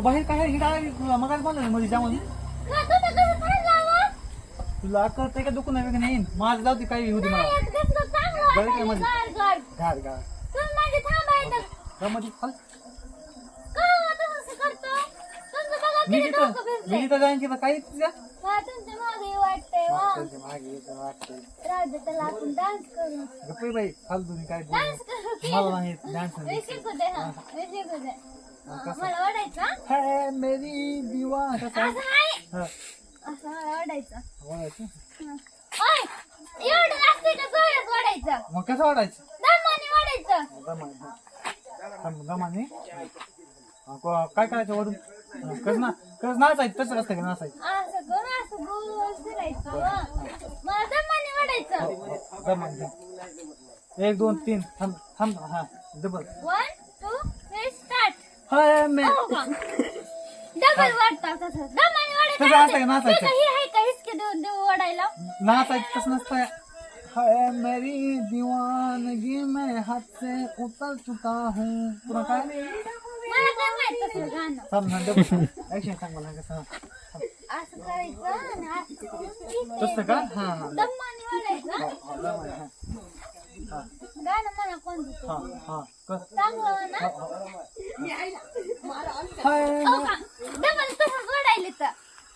तू बाहेर काय हिडा मग बोलला मध्ये त्यामध्ये? का तुम्ही कसं थांबलावं? तुला कळतंय का दुखून आहे का नाही माझं जाऊ दे काही होती मला. काय मध्ये? हो मी तिथं. मी तिथं जाईन की काही तुझ्या हा, तुमच्या मागे. मागे येतं वाटतंय. गप्पे बाई फालतू काय? मला नाही डान्स हा. हा, कसं? मला ओढायचं, हा? है मेरी दीवा कसं आहे? असं आहे. हा, असं मला ओढायचं. वाढायचं. हा. ओय, एवढं असते का जोरात ओढायचं? मग कसं वाढायचं दमाने ओढायचं. दमाने हा. थांब, दमाने हा, को- काय करायचं वडून हा, कसं ना कसं नाचायचं तसं असतं का नाचायचं असं करून असं गोल फिरायचं, वा. मला दमाने ओढायचं. हो, दमाने एक दोन तीन थांब थांब हा डबल वन हाय मे हो. डबल वाटतं तसं दमाने तसं वाढायचं असतं का नाचायचं? ही आहे का? हिसके देऊन देऊ ओढायला? नाचायचं तसं नसतं. हाय मेरी दीवानगी मैं हाथ से उतर चुका हूँ. पुन्हा काय? मला काय माहीत तसलं गाणं? थांब ना डबल ऍक्शन सांग मला कसं असं करायचं आणि असं करून तसं का? हा हा. दमाने गाणं मला कोणतं हा? हा हो.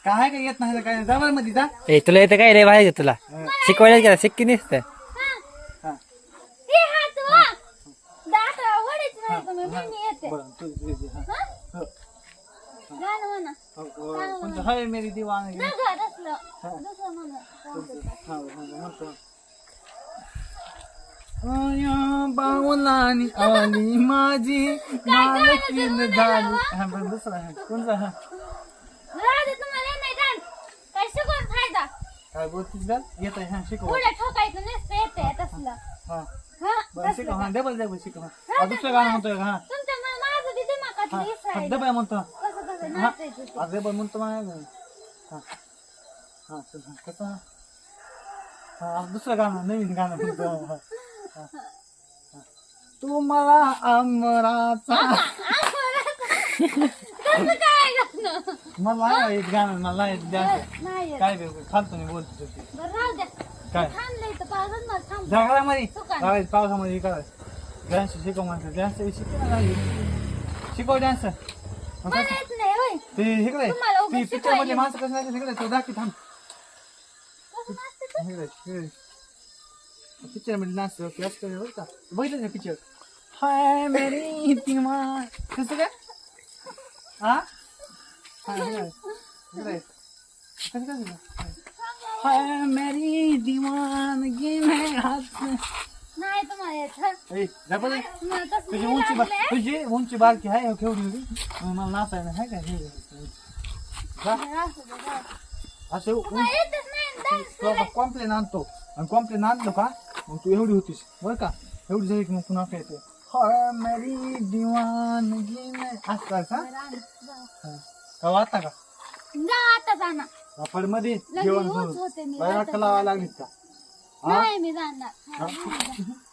काय काय येत नाही काय? जवळमध्ये जा. ए तुला येतं काय रे बाहेर तुला? शिकवायला गेला शिक्की नसतं. हा. हा. हे? हा. हा हो. हो, हो. हाय मेरी हा, हा, म्हणतो. बावलानी आली माझी मालकीन झाली. हा बरं दुसरा हा. कोणता हा? तुम्हाला येत नाही काय शिकून फायदा? काय बोलतीस का येत आहे हा शिकव. पुढे ठोकायचं नसतं येते तसलं. हा हा. बरं शिकव हा डबल डबल शिकव हा. दुसरं गाणं म्हणतोय का? हा. तुमच्या मा- माझं बी दिमागात हा हेच हा, आहे. डबल म्हणतो. कसं कसं नाचायचं ते. डबल म्हणतो हा हा चल, हा कसं? हा? दुसरं गाणं नवीन गाणं म्हणतो. हा. तू मला अमराचा कसं काय गाणं मला येत गाणं मला. नाही येत. काय बे फालतू नाही बोलतो तू. बरं राहू द्या. काय? थांबलंय तर पावसात मला थांब. जगामध्ये? चुका. काय? पावसामध्ये काय? डान्स शिकव म्हणतो डान्स शिकव. शिकव डान्स मला येत नाही होय. ते इकडे तुम्हाला उगाच ती पिक्चरमध्ये माणसं कसं नाही तिकडे तो दाखी थांब. कसं नाचते इकडे इकडे. पिक्चरमध्ये डान्स क्लास करे बरं का? बघितलं का पिक्चर हाय मेरी दीवान कसं काय? हा कसं कसं हाय मेरी दीवानगी में हाथ में नाही तुम्हाला येत. ए, जा बरं. तुम्हाला तसं तुझी नाही उंची बा- लागलंय. तुझी उंची बारकी आहे हो, केवढी होती मला नाचायला आहे का हे? जा. असं दे. असं तुम्हाला येतच नाही dance तुला कॉम्प्लेन आणतो. आणि कॉम्प्लेन आणलो का? मग तू एवढी होतीस बरं का? एवढी झाली की मग पुन्हा काय येते मेरी दिवानगी में असं. का? का जा आता जाणार. वापडमध्ये जेवण होत करून होते मी, बाहेर जाते. वाटतं लावा लागलीत का? हा? नाही मी जाणार. हा?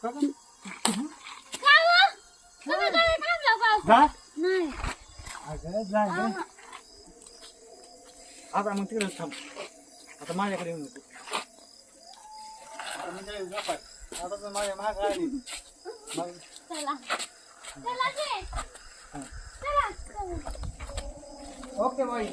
का गं? का हो? तुम्ही काय थांबला पाऊस जा. नाही. अगं जा गं. आता मग तिकडेच थांब. आता माझ्याकडे येऊन नको आता माझ्या महाग आली चला. चला. ओके बाई.